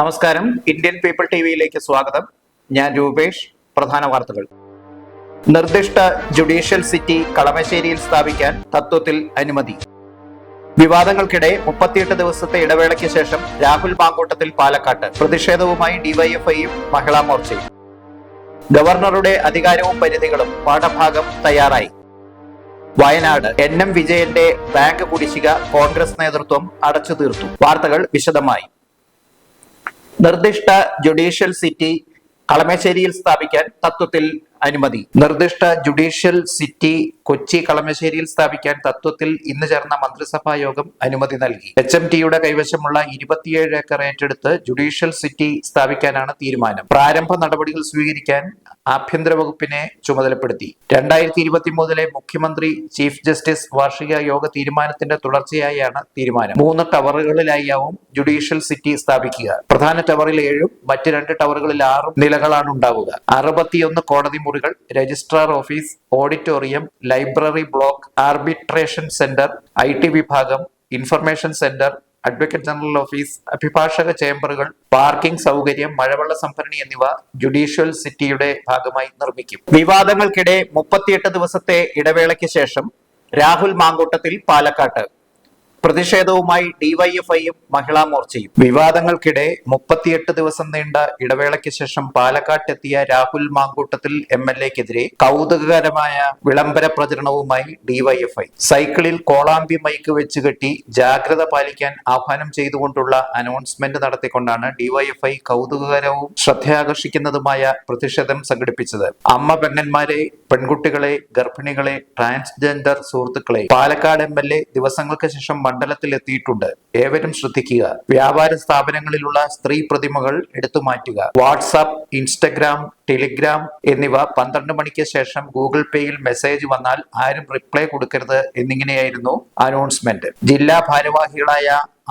നമസ്കാരം. Indian people T വിയിലേക്ക് സ്വാഗതം. ഞാൻ രൂപേഷ്. പ്രധാന വാർത്തകൾ. നിർദ്ദിഷ്ട ജുഡീഷ്യൽ സിറ്റി കളമശ്ശേരിയിൽ സ്ഥാപിക്കാൻ തത്വത്തിൽ അനുമതി. വിവാദങ്ങൾക്കിടെ മുപ്പത്തിയെട്ട് ദിവസത്തെ ഇടവേളയ്ക്ക് ശേഷം രാഹുൽ മാങ്കൂട്ടത്തിൽ പാലക്കാട്ട്. പ്രതിഷേധവുമായി ഡിവൈഎഫ്ഐയും മഹിളാ മോർച്ചയും. ഗവർണറുടെ അധികാരവും പരിധികളും പാഠഭാഗം തയ്യാറായി. വയനാട് എൻ എം വിജയന്റെ ബാങ്ക് കുടിശ്ശിക കോൺഗ്രസ് നേതൃത്വം അടച്ചു തീർത്തു വാർത്തകൾ വിശദമായി. നിർദ്ദിഷ്ട ജുഡീഷ്യൽ സിറ്റി കളമശ്ശേരിയിൽ സ്ഥാപിക്കാൻ തത്വത്തിൽ അനുമതി. നിർദ്ദിഷ്ട ജുഡീഷ്യൽ സിറ്റി കൊച്ചി കളമശ്ശേരിയിൽ സ്ഥാപിക്കാൻ തത്വത്തിൽ ഇന്ന് ചേർന്ന മന്ത്രിസഭാ യോഗം അനുമതി നൽകി. എച്ച് എം ടിയുടെ കൈവശമുള്ള ഇരുപത്തിയേഴ് ഏക്കർ ഏറ്റെടുത്ത് ജുഡീഷ്യൽ സിറ്റി സ്ഥാപിക്കാനാണ് തീരുമാനം. പ്രാരംഭ നടപടികൾ സ്വീകരിക്കാൻ ആഭ്യന്തര വകുപ്പിനെ ചുമതലപ്പെടുത്തി. രണ്ടായിരത്തി ഇരുപത്തി മൂന്നിലെ മുഖ്യമന്ത്രി ചീഫ് ജസ്റ്റിസ് വാർഷിക യോഗ തീരുമാനത്തിന്റെ തുടർച്ചയായാണ് തീരുമാനം. മൂന്ന് ടവറുകളിലായാവും ജുഡീഷ്യൽ സിറ്റി സ്ഥാപിക്കുക. പ്രധാന ടവറിൽ ഏഴും മറ്റ് രണ്ട് ടവറുകളിൽ ആറും നിലകളാണ് ഉണ്ടാവുക. അറുപത്തിയൊന്ന് കോടതി മുറികൾ registrar office auditorium library block arbitration centre I വിഭാഗം information centre advocate general office അഭിഭാഷക ചേംബറുകൾ പാർക്കിംഗ് സൗകര്യം മഴവെള്ള സംഭരണി എന്നിവ ജുഡീഷ്യൽ സിറ്റിയുടെ ഭാഗമായി നിർമ്മിക്കും. വിവാദങ്ങൾക്കിടെ മുപ്പത്തിയെട്ട് ദിവസത്തെ ഇടവേളയ്ക്ക് ശേഷം രാഹുൽ മാങ്കൂട്ടത്തിൽ പാലക്കാട്ട്. പ്രതിഷേധവുമായി ഡിവൈഎഫ്ഐയും മഹിളാ മോർച്ചയും. വിവാദങ്ങൾക്കിടെ മുപ്പത്തിയെട്ട് ദിവസം നീണ്ട ഇടവേളയ്ക്ക് ശേഷം പാലക്കാട്ടെത്തിയ രാഹുൽ മാങ്കൂട്ടത്തിൽ എം എൽ എക്കെതിരെ കൗതുകകരമായ വിളംബര പ്രചരണവുമായി ഡിവൈഎഫ്ഐ. സൈക്കിളിൽ കോളാമ്പി മൈക്ക് വെച്ച് കെട്ടി ജാഗ്രത പാലിക്കാൻ ആഹ്വാനം ചെയ്തുകൊണ്ടുള്ള അനൗൺസ്മെന്റ് നടത്തിക്കൊണ്ടാണ് ഡിവൈഎഫ്ഐ കൗതുകകരവും ശ്രദ്ധയാകർഷിക്കുന്നതുമായ പ്രതിഷേധം സംഘടിപ്പിച്ചത്. അമ്മ പെണ്ണന്മാരെ പെൺകുട്ടികളെ ഗർഭിണികളെ ട്രാൻസ്ജെൻഡർ സുഹൃത്തുക്കളെ. പാലക്കാട് എ ദിവസങ്ങൾക്ക് ശേഷം മണ്ഡലത്തിൽ എത്തിയിട്ടുണ്ട് ഏവരും ശ്രദ്ധിക്കുക. വ്യാപാര സ്ഥാപനങ്ങളിലുള്ള സ്ത്രീ പ്രതിമകൾ എടുത്തു മാറ്റുക. വാട്സാപ്പ് ഇൻസ്റ്റഗ്രാം ടെലിഗ്രാം എന്നിവ പന്ത്രണ്ട് മണിക്ക് ശേഷം ഗൂഗിൾ പേയിൽ മെസ്സേജ് വന്നാൽ ആരും റിപ്ലൈ കൊടുക്കരുത് എന്നിങ്ങനെയായിരുന്നു അനൗൺസ്മെന്റ്. ജില്ലാ ഭാരവാഹികളായ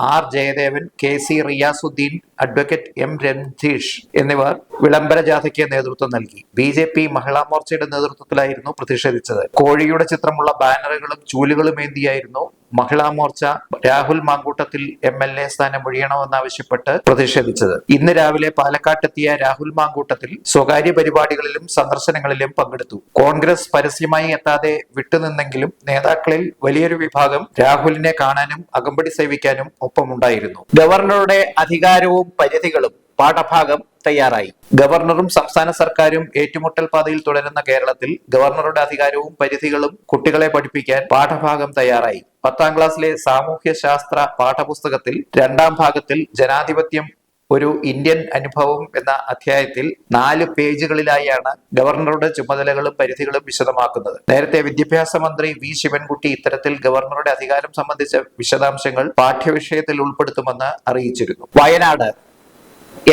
R Jayadevan K C Riyasuddin advocate M Ranjeesh എന്നിവർ വിളംബര ജാഥയ്ക്ക് നേതൃത്വം നൽകി. ബി ജെ പി മഹിളാ മോർച്ചയുടെ നേതൃത്വത്തിലായിരുന്നു പ്രതിഷേധിച്ചത്. കോഴിയുടെ ചിത്രമുള്ള ബാനറുകളും ചൂലുകളും ഏന്തിയായിരുന്നു Mahila Morcha Rahul Mamkootathil M L A സ്ഥാനം ഒഴിയണമെന്നാവശ്യപ്പെട്ട് പ്രതിഷേധിച്ചത്. ഇന്ന് രാവിലെ പാലക്കാട്ടെത്തിയ രാഹുൽ മാങ്കൂട്ടത്തിൽ സ്വകാര്യ പരിപാടികളിലും സന്ദർശനങ്ങളിലും പങ്കെടുത്തു. കോൺഗ്രസ് പരസ്യമായി എത്താതെ വിട്ടുനിന്നെങ്കിലും നേതാക്കളിൽ വലിയൊരു വിഭാഗം രാഹുലിനെ കാണാനും അകമ്പടി സേവിക്കാനും ഒപ്പമുണ്ടായിരുന്നു. ഗവർണറുടെ അധികാരവും പരിധികളും പാഠഭാഗം തയ്യാറായി. ഗവർണറും സംസ്ഥാന സർക്കാരും ഏറ്റുമുട്ടൽ പാതയിൽ തുടരുന്ന കേരളത്തിൽ ഗവർണറുടെ അധികാരവും പരിധികളും കുട്ടികളെ പഠിപ്പിക്കാൻ പാഠഭാഗം തയ്യാറായി. പത്താം ക്ലാസ്സിലെ സാമൂഹ്യ ശാസ്ത്ര പാഠപുസ്തകത്തിൽ രണ്ടാം ഭാഗത്തിൽ ജനാധിപത്യം ഒരു ഇന്ത്യൻ അനുഭവം എന്ന അധ്യായത്തിൽ നാല് പേജുകളിലായാണ് ഗവർണറുടെ ചുമതലകളും പരിധികളും വിശദമാക്കുന്നത്. നേരത്തെ വിദ്യാഭ്യാസ മന്ത്രി വി. ശിവൻകുട്ടി ഇത്തരത്തിൽ ഗവർണറുടെ അധികാരം സംബന്ധിച്ച വിശദാംശങ്ങൾ പാഠ്യവിഷയത്തിൽ ഉൾപ്പെടുത്തുമെന്ന് അറിയിച്ചിരുന്നു. വയനാട്.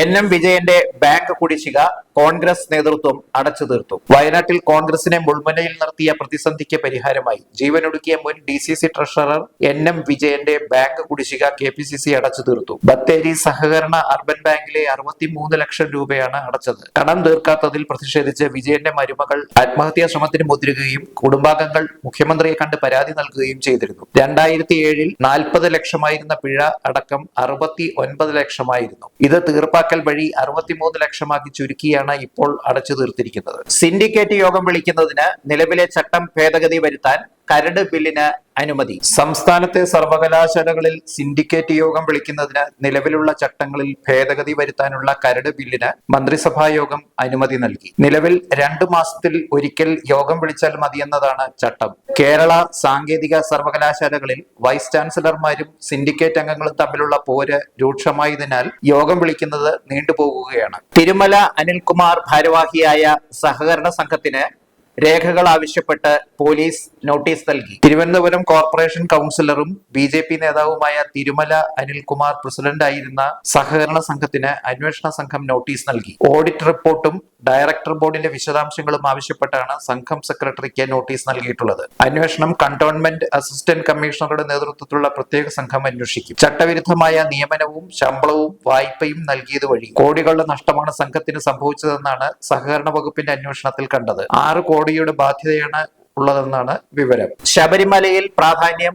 എൻ എം വിജയന്റെ ബാങ്ക് കുടിശ്ശിക കോൺഗ്രസ് നേതൃത്വം അടച്ചു തീർത്തു. വയനാട്ടിൽ കോൺഗ്രസിനെ മുൾമുനയിൽ നിർത്തിയ പ്രതിസന്ധിക്ക് പരിഹാരമായി ജീവനൊടുക്കിയ മുൻ D C C treasurer N M വിജയന്റെ ബാങ്ക് കുടിശ്ശിക കെ പി സി സി അടച്ചു തീർത്തു. ബത്തേരി സഹകരണ അർബൻ ബാങ്കിലെ അറുപത്തിമൂന്ന് ലക്ഷം രൂപയാണ് അടച്ചത്. കടം തീർക്കാത്തതിൽ പ്രതിഷേധിച്ച് വിജയന്റെ മരുമകൾ ആത്മഹത്യാ ശ്രമത്തിന് മുതിരുകയും കുടുംബാംഗങ്ങൾ മുഖ്യമന്ത്രിയെ കണ്ട് പരാതി നൽകുകയും ചെയ്തിരുന്നു. രണ്ടായിരത്തി ഏഴിൽ നാൽപ്പത് ലക്ഷമായിരുന്ന പിഴ അടക്കം അറുപത്തി ഒൻപത് ലക്ഷമായിരുന്നു. ഇത് തീർപ്പാക്കൽ വഴി അറുപത്തിമൂന്ന് ലക്ഷമാക്കി ചുരുക്കിയാണ് ഇപ്പോൾ അടച്ചു തീർത്തിരിക്കുന്നത്. സിൻഡിക്കേറ്റ് യോഗം വിളിക്കുന്നതിന് നിലവിലെ ചട്ടം ഭേദഗതി വരുത്താൻ കരട് ബില്ലിന് അനുമതി. സംസ്ഥാനത്തെ സർവകലാശാലകളിൽ സിൻഡിക്കേറ്റ് യോഗം വിളിക്കുന്നതിന് നിലവിലുള്ള ചട്ടങ്ങളിൽ ഭേദഗതി വരുത്താനുള്ള കരട് ബില്ലിന് മന്ത്രിസഭാ യോഗം അനുമതി നൽകി. നിലവിൽ രണ്ടു മാസത്തിൽ ഒരിക്കൽ യോഗം വിളിച്ചാൽ മതിയെന്നതാണ് ചട്ടം. കേരള സാങ്കേതിക സർവകലാശാലകളിൽ വൈസ് ചാൻസലർമാരും സിൻഡിക്കേറ്റ് അംഗങ്ങളും തമ്മിലുള്ള പോര് രൂക്ഷമായതിനാൽ യോഗം വിളിക്കുന്നത് നീണ്ടുപോകുകയാണ്. തിരുമല അനിൽകുമാർ ഭാരവാഹിയായ സഹകരണ സംഘത്തിന് രേഖകൾ ആവശ്യപ്പെട്ട് പോലീസ് നോട്ടീസ് നൽകി. തിരുവനന്തപുരം കോർപ്പറേഷൻ കൗൺസിലറും ബി ജെ പി നേതാവുമായ തിരുമല അനിൽകുമാർ പ്രസിഡന്റായിരുന്ന സഹകരണ സംഘത്തിന് അന്വേഷണ സംഘം നോട്ടീസ് നൽകി. ഓഡിറ്റ് റിപ്പോർട്ടും ഡയറക്ടർ ബോർഡിന്റെ വിശദാംശങ്ങളും ആവശ്യപ്പെട്ടാണ് സംഘം സെക്രട്ടറിക്ക് നോട്ടീസ് നൽകിയിട്ടുള്ളത്. അന്വേഷണം കണ്ടോൺമെന്റ് അസിസ്റ്റന്റ് കമ്മീഷണറുടെ നേതൃത്വത്തിലുള്ള പ്രത്യേക സംഘം അന്വേഷിക്കും. ചട്ടവിരുദ്ധമായ നിയമനവും ശമ്പളവും വായ്പയും നൽകിയത് വഴി കോടികളുടെ നഷ്ടമാണ് സംഘത്തിന് സംഭവിച്ചതെന്നാണ് സഹകരണ വകുപ്പിന്റെ അന്വേഷണത്തിൽ കണ്ടത്. ആറ് കോടിയുടെ ബാധ്യതയാണ് ഉള്ളതെന്നാണ് വിവരം. ശബരിമലയിൽ പ്രാധാന്യം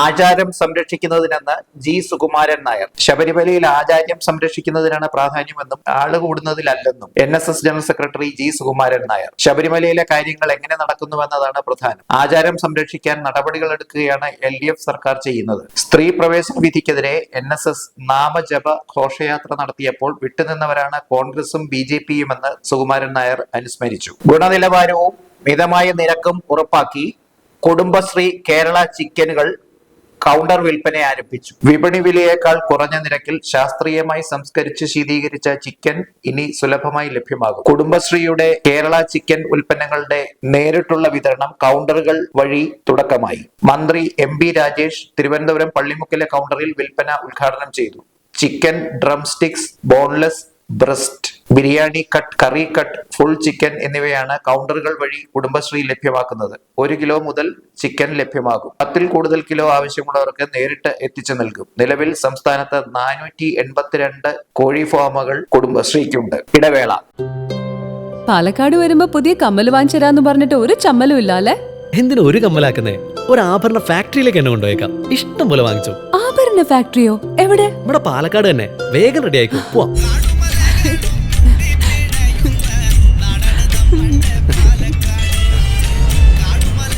ആചാരം സംരക്ഷിക്കുന്നതിനെന്ന് ജി സുകുമാരൻ നായർ. ശബരിമലയിൽ ആചാര്യം സംരക്ഷിക്കുന്നതിനാണ് പ്രാധാന്യമെന്നും ആൾ കൂടുന്നതിലല്ലെന്നും N S S general secretary G Sukumaran Nair. ശബരിമലയിലെ കാര്യങ്ങൾ എങ്ങനെ നടക്കുന്നുവെന്നതാണ് പ്രധാനം. ആചാരം സംരക്ഷിക്കാൻ നടപടികൾ എടുക്കുകയാണ് എൽ ഡി എഫ് സർക്കാർ ചെയ്യുന്നത്. സ്ത്രീ പ്രവേശന വിധിക്കെതിരെ എൻ എസ് എസ് നാമജപ ഘോഷയാത്ര നടത്തിയപ്പോൾ വിട്ടുനിന്നവരാണ് കോൺഗ്രസും ബി ജെ പിയുമെന്ന് സുകുമാരൻ നായർ അനുസ്മരിച്ചു. ഗുണനിലവാരവും മിതമായ നിരക്കും ഉറപ്പാക്കി കുടുംബശ്രീ കേരള ചിക്കനുകൾ കൗണ്ടർ വിൽപ്പന ആരംഭിച്ചു. വിപണി വിലയേക്കാൾ കുറഞ്ഞ നിരക്കിൽ ശാസ്ത്രീയമായി സംസ്കരിച്ച് ശീതീകരിച്ച ചിക്കൻ ഇനി സുലഭമായി ലഭ്യമാകും. കുടുംബശ്രീയുടെ കേരള ചിക്കൻ ഉൽപ്പന്നങ്ങളുടെ നേരിട്ടുള്ള വിതരണം കൗണ്ടറുകൾ വഴി തുടക്കമായി. മന്ത്രി എം ബി രാജേഷ് തിരുവനന്തപുരം പള്ളിമുക്കിലെ കൗണ്ടറിൽ വിൽപ്പന ഉദ്ഘാടനം ചെയ്തു. Chicken drumsticks boneless breast biryani cut curry cut full chicken എന്നിവയാണ് കൗണ്ടറുകൾ വഴി കുടുംബശ്രീ ലഭ്യമാക്കുന്നത്. ഒരു കിലോ മുതൽ ചിക്കൻ ലഭ്യമാകും. പത്തിൽ കൂടുതൽ കിലോ ആവശ്യമുള്ളവർക്ക് നേരിട്ട് എത്തിച്ചു നൽകും. നിലവിൽ സംസ്ഥാനത്ത് നാനൂറ്റി എൺപത്തിരണ്ട് കോഴി ഫാമുകൾ കുടുംബശ്രീക്കുണ്ട്. ഇടവേള. പാലക്കാട് വരുമ്പോ പുതിയ കമ്മൽ വാങ്ങിച്ചു പറഞ്ഞിട്ട് ഒരു ചമ്മലും ഇല്ല അല്ലെ എന്തിനു ഒരു കമ്മലാക്കുന്നേ? ഒരു ആഭരണ ഫാക്ടറിയിലേക്ക് എന്നെ കൊണ്ടുപോയേക്കാം. ഇഷ്ടം പോലെ വാങ്ങിച്ചു. ആഭരണ ഫാക്ടറിയോ എവിടെ? ഇവിടെ പാലക്കാട് തന്നെ. വേഗം റെഡി ആയിക്കോ. പോവാം.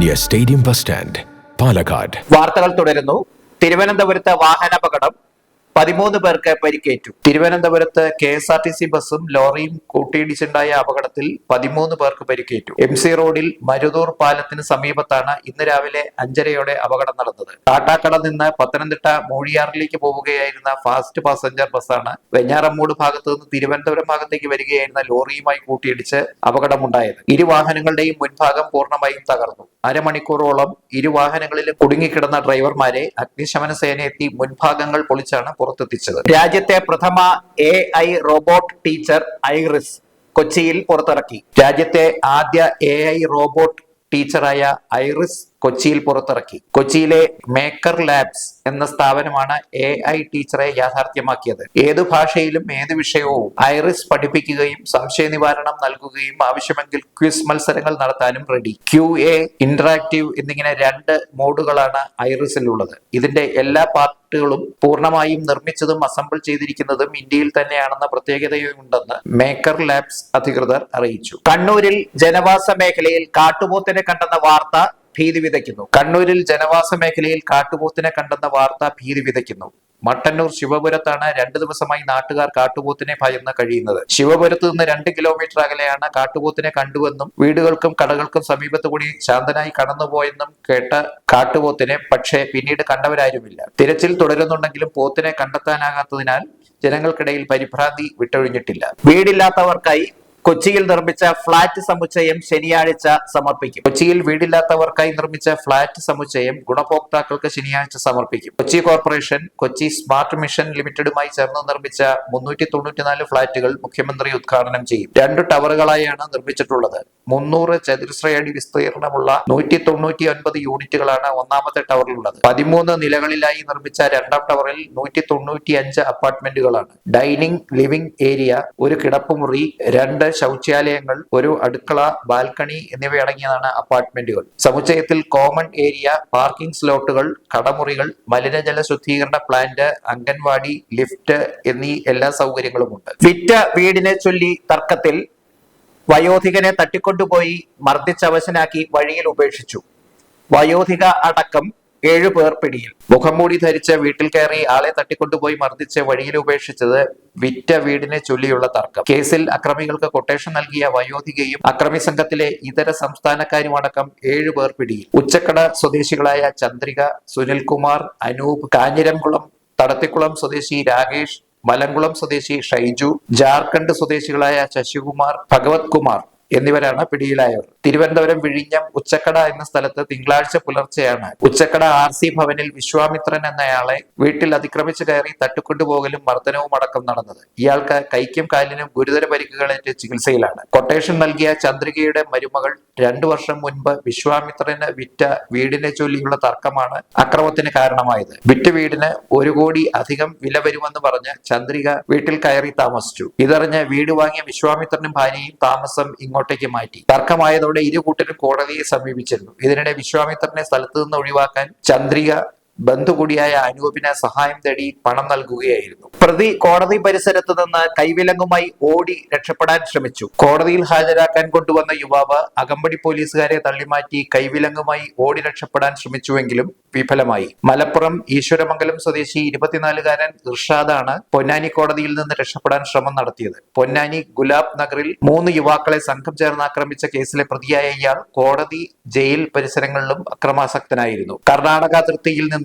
near stadium bus stand Palakkad വാർത്തകൾ തുടരുന്നു. തിരുവനന്തപുരത്ത് വാഹനാപകടം. പതിമൂന്ന് പേർക്ക് പരിക്കേറ്റു. തിരുവനന്തപുരത്ത് K S R T C ബസ്സും ലോറിയും കൂട്ടിയിടിച്ചുണ്ടായ അപകടത്തിൽ പതിമൂന്ന് പേർക്ക് പരിക്കേറ്റു. എം സി റോഡിൽ മരുതൂർ പാലത്തിന് സമീപത്താണ് ഇന്ന് രാവിലെ അഞ്ചരയോടെ അപകടം നടന്നത്. കാട്ടാക്കട നിന്ന് പത്തനംതിട്ട മൂഴിയാറിലേക്ക് പോവുകയായിരുന്ന ഫാസ്റ്റ് പാസഞ്ചർ ബസ്സാണ് വെഞ്ഞാറമ്മൂട് ഭാഗത്ത് നിന്ന് തിരുവനന്തപുരം ഭാഗത്തേക്ക് വരികയായിരുന്ന ലോറിയുമായി കൂട്ടിയിടിച്ച് അപകടമുണ്ടായത്. ഇരു വാഹനങ്ങളുടെയും മുൻഭാഗം പൂർണമായും തകർന്നു. അരമണിക്കൂറോളം ഇരു വാഹനങ്ങളിലും കുടുങ്ങിക്കിടന്ന ഡ്രൈവർമാരെ അഗ്നിശമന സേന എത്തി മുൻഭാഗങ്ങൾ പൊളിച്ചാണ് പുറത്തെത്തിച്ചത്. രാജ്യത്തെ പ്രഥമ A I robot teacher Iris കൊച്ചിയിൽ പുറത്തിറക്കി. രാജ്യത്തെ ആദ്യ എ ഐ റോബോട്ട് ടീച്ചറായ ഐറിസ് കൊച്ചിയിൽ പുറത്തിറക്കി. കൊച്ചിയിലെ മേക്കർ ലാബ്സ് എന്ന സ്ഥാപനമാണ് എ ഐ ടീച്ചറെ യാഥാർത്ഥ്യമാക്കിയത്. ഏതു ഭാഷയിലും ഏത് വിഷയവും ഐറിസ് പഠിപ്പിക്കുകയും സംശയ നിവാരണം നൽകുകയും ആവശ്യമെങ്കിൽ ക്വിസ് മത്സരങ്ങൾ നടത്താനും റെഡി ക്യു എ ഇന്ററാക്റ്റീവ് എന്നിങ്ങനെ രണ്ട് മോഡുകളാണ് ഐറിസിലുള്ളത്. ഇതിന്റെ എല്ലാ പാർട്ടുകളും പൂർണമായും നിർമ്മിച്ചതും അസംബിൾ ചെയ്തിരിക്കുന്നതും ഇന്ത്യയിൽ തന്നെയാണെന്ന പ്രത്യേകതയുണ്ടെന്ന് മേക്കർ ലാബ്സ് അധികൃതർ അറിയിച്ചു. കണ്ണൂരിൽ ജനവാസ മേഖലയിൽ കാട്ടുപോത്തിനെ കണ്ടെന്ന വാർത്ത ഭീതി വിതയ്ക്കുന്നു കണ്ണൂരിൽ ജനവാസ മേഖലയിൽ കാട്ടുപോത്തിനെ കണ്ടെന്ന വാർത്ത ഭീതി വിതയ്ക്കുന്നു മട്ടന്നൂർ ശിവപുരത്താണ് രണ്ടു ദിവസമായി നാട്ടുകാർ കാട്ടുപോത്തിനെ ഭയന്ന് കഴിയുന്നത്. ശിവപുരത്ത് നിന്ന് രണ്ട് കിലോമീറ്റർ അകലെയാണ് കാട്ടുപോത്തിനെ കണ്ടുവെന്നും വീടുകൾക്കും കടകൾക്കും സമീപത്തു കൂടി ശാന്തനായി കടന്നുപോയെന്നും കേട്ട കാട്ടുപോത്തിനെ പക്ഷേ പിന്നീട് കണ്ടവരാരുമില്ല. തിരച്ചിൽ തുടരുന്നുണ്ടെങ്കിലും പോത്തിനെ കണ്ടെത്താനാകാത്തതിനാൽ ജനങ്ങൾക്കിടയിൽ പരിഭ്രാന്തി വിട്ടൊഴിഞ്ഞിട്ടില്ല. വീടില്ലാത്തവർക്കായി കൊച്ചിയിൽ നിർമ്മിച്ച ഫ്ളാറ്റ് സമുച്ചയം ശനിയാഴ്ച സമർപ്പിക്കും. കൊച്ചിയിൽ വീടില്ലാത്തവർക്കായി നിർമ്മിച്ച ഫ്ളാറ്റ് സമുച്ചയം ഗുണഭോക്താക്കൾക്ക് ശനിയാഴ്ച സമർപ്പിക്കും. Kochi corporation Kochi smart mission ലിമിറ്റഡുമായി ചേർന്ന് നിർമ്മിച്ച മുന്നൂറ്റി തൊണ്ണൂറ്റിനാല് ഫ്ളാറ്റുകൾ മുഖ്യമന്ത്രി ഉദ്ഘാടനം ചെയ്യും. രണ്ട് ടവറുകളായാണ് നിർമ്മിച്ചിട്ടുള്ളത്. മുന്നൂറ് ചതുരശ്രയടി വിസ്തീർണമുള്ള നൂറ്റി തൊണ്ണൂറ്റി ഒൻപത് യൂണിറ്റുകളാണ് ഒന്നാമത്തെ ടവറിലുള്ളത്. പതിമൂന്ന് നിലകളിലായി നിർമ്മിച്ച രണ്ടാം ടവറിൽ നൂറ്റി തൊണ്ണൂറ്റി അഞ്ച് അപ്പാർട്ട്മെന്റുകളാണ്. ഡൈനിങ് ലിവിംഗ് ഏരിയ ഒരു കിടപ്പുമുറി രണ്ട് ശൗചാലയങ്ങൾ ഒരു അടുക്കള ബാൽക്കണി എന്നിവയടങ്ങിയതാണ് അപ്പാർട്ട്മെന്റുകൾ. സമുച്ചയത്തിൽ കോമൺ ഏരിയ പാർക്കിംഗ് സ്ലോട്ടുകൾ കടമുറികൾ മലിനജല ശുദ്ധീകരണ പ്ലാന്റ് അംഗൻവാടി ലിഫ്റ്റ് എന്നീ എല്ലാ സൗകര്യങ്ങളുമുണ്ട്. വിറ്റ വീടിനെ ചൊല്ലി തർക്കത്തിൽ വയോധികനെ തട്ടിക്കൊണ്ടുപോയി മർദ്ദിച്ചവശനാക്കി വഴിയിൽ ഉപേക്ഷിച്ചു. വയോധിക അടക്കം ഏഴു പേർ പിടിയിൽ. മുഖംമൂടി ധരിച്ച് വീട്ടിൽ കയറി ആളെ തട്ടിക്കൊണ്ടുപോയി മർദ്ദിച്ച് വഴിയിൽ ഉപേക്ഷിച്ചത് വിറ്റ വീടിനെ ചൊല്ലിയുള്ള തർക്കം. കേസിൽ അക്രമികൾക്ക് കൊട്ടേഷൻ നൽകിയ വയോധികയും അക്രമി സംഘത്തിലെ ഇതര സംസ്ഥാനക്കാരുമടക്കം ഏഴു പേർ പിടിയിൽ. ഉച്ചക്കട സ്വദേശികളായ ചന്ദ്രിക സുനിൽകുമാർ അനൂപ് കാഞ്ഞിരംകുളം തടത്തിക്കുളം സ്വദേശി രാകേഷ് മലങ്കുളം സ്വദേശി ഷൈജു ജാർഖണ്ഡ് സ്വദേശികളായ ശശികുമാർ ഭഗവത് കുമാർ എന്നിവരാണ് പിടിയിലായവർ തിരുവനന്തപുരം വിഴിഞ്ഞം ഉച്ചക്കട എന്ന സ്ഥലത്ത് തിങ്കളാഴ്ച പുലർച്ചെയാണ് ഉച്ചക്കട ആർ സി ഭവനിൽ വിശ്വാമിത്രൻ എന്നയാളെ വീട്ടിൽ അതിക്രമിച്ചു കയറി തട്ടിക്കൊണ്ടുപോകലും മർദ്ദനവും അടക്കം നടന്നത്. ഇയാൾക്ക് കൈക്കും കാലിനും ഗുരുതര പരിക്കുകളേറ്റ് ചികിത്സയിലാണ്. കൊട്ടേഷൻ നൽകിയ ചന്ദ്രികയുടെ മരുമകൾ രണ്ടു വർഷം മുൻപ് വിശ്വാമിത്രന് വിറ്റ വീടിനെ ചൊല്ലിയുള്ള തർക്കമാണ് അക്രമത്തിന് കാരണമായത്. വിറ്റ വീടിന് ഒരു കോടി അധികം വില വരുമെന്ന് പറഞ്ഞ് ചന്ദ്രിക വീട്ടിൽ കയറി താമസിച്ചു. ഇതറിഞ്ഞ് വീട് വാങ്ങിയ വിശ്വാമിത്രനും ഭാര്യയും താമസം ഇങ്ങോട്ടേക്ക് മാറ്റി. തർക്കമായതോടെ ഇരു കൂട്ടരും കോടതിയെ സമീപിച്ചിരുന്നു. ഇതിനിടെ വിശ്വാമിത്രനെ സ്ഥലത്തു നിന്ന് ഒഴിവാക്കാൻ ചന്ദ്രിക ബന്ധു കൂടിയായ അനൂപിന് സഹായം തേടി പണം നൽകുകയായിരുന്നു. പ്രതി കോടതി പരിസരത്ത് നിന്ന് കൈവിലങ്ങുമായി ഓടി രക്ഷപ്പെടാൻ ശ്രമിച്ചു. കോടതിയിൽ ഹാജരാക്കാൻ കൊണ്ടുവന്ന യുവാവ് അകമ്പടി പോലീസുകാരെ തള്ളിമാറ്റി കൈവിലങ്ങുമായി ഓടി രക്ഷപ്പെടാൻ ശ്രമിച്ചുവെങ്കിലും വിഫലമായി. മലപ്പുറം ഈശ്വരമംഗലം സ്വദേശി ഇരുപത്തിനാലുകാരൻ ഇർഷാദാണ് പൊന്നാനി കോടതിയിൽ നിന്ന് രക്ഷപ്പെടാൻ ശ്രമം നടത്തിയത്. പൊന്നാനി ഗുലാബ് നഗറിൽ മൂന്ന് യുവാക്കളെ സംഘം ചേർന്ന് ആക്രമിച്ച കേസിലെ പ്രതിയായ ഇയാൾ കോടതി ജയിൽ പരിസരങ്ങളിലും അക്രമാസക്തനായിരുന്നു. കർണാടക അതിർത്തിയിൽ നിന്നും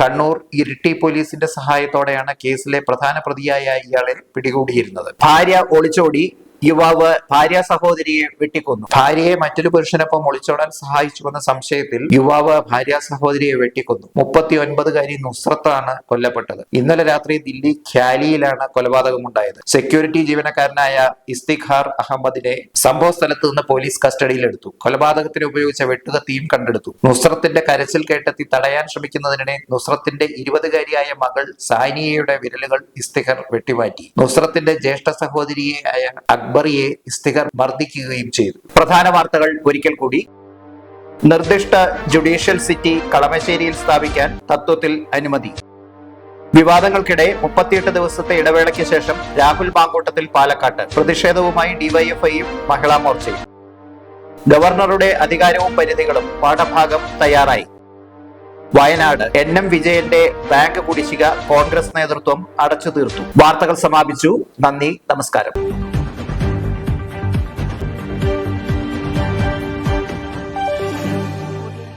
കണ്ണൂർ ഇരിട്ടി പോലീസിന്റെ സഹായത്തോടെയാണ് കേസിലെ പ്രധാന പ്രതിയായ ഇയാളെ പിടികൂടിയിരുന്നത്. ഭാര്യ ഒളിച്ചോടി യുവാവ് ഭാര്യ സഹോദരിയെ വെട്ടിക്കൊന്നു. ഭാര്യയെ മറ്റൊരു പുരുഷനൊപ്പം ഒളിച്ചോടാൻ സഹായിച്ചുവെന്ന സംശയത്തിൽ യുവാവ് ഭാര്യ സഹോദരിയെ വെട്ടിക്കൊന്നു. മുപ്പത്തി ഒൻപതുകാരി നുസ്രത്താണ് കൊല്ലപ്പെട്ടത്. ഇന്നലെ രാത്രി ദില്ലി ഖ്യാലിയിലാണ് കൊലപാതകമുണ്ടായത്. സെക്യൂരിറ്റി ജീവനക്കാരനായ ഇസ്തിഖാർ അഹമ്മദിനെ സംഭവ സ്ഥലത്ത് നിന്ന് പോലീസ് കസ്റ്റഡിയിലെടുത്തു. കൊലപാതകത്തിന് ഉപയോഗിച്ച വെട്ടുകത്തിയും കണ്ടെടുത്തു. നുസ്രത്തിന്റെ കരച്ചിൽ കേട്ടെത്തി തടയാൻ ശ്രമിക്കുന്നതിനിടെ നുസ്രത്തിന്റെ ഇരുപതുകാരിയായ മകൾ സാനിയയുടെ വിരലുകൾ ഇസ്തിഖർ വെട്ടിമാറ്റി. നുസ്രത്തിന്റെ ജ്യേഷ്ഠ സഹോദരിയായ അക്ബറിയെ ഇസ്തിഖർ മർദ്ദിക്കുകയും ചെയ്തു. പ്രധാന വാർത്തകൾ ഒരിക്കൽ കൂടി. നിർദ്ദിഷ്ട ജുഡീഷ്യൽ സിറ്റി കളമശ്ശേരിയിൽ സ്ഥാപിക്കാൻ തത്വത്തിൽ അനുമതി. വിവാദങ്ങൾക്കിടെ മുപ്പത്തിയെട്ട് ദിവസത്തെ ഇടവേളയ്ക്ക് ശേഷം രാഹുൽ മാങ്കൂട്ടത്തിൽ പാലക്കാട്ട്. പ്രതിഷേധവുമായി ഡിവൈഎഫ്ഐയും മഹിളാ മോർച്ചയും. ഗവർണറുടെ അധികാരവും പരിധികളും പാഠഭാഗം തയ്യാറായി. വയനാട്. എൻ എം വിജയന്റെ ബാങ്ക് കുടിശ്ശിക കോൺഗ്രസ് നേതൃത്വം അടച്ചു തീർത്തു വാർത്തകൾ സമാപിച്ചു. നന്ദി. നമസ്കാരം.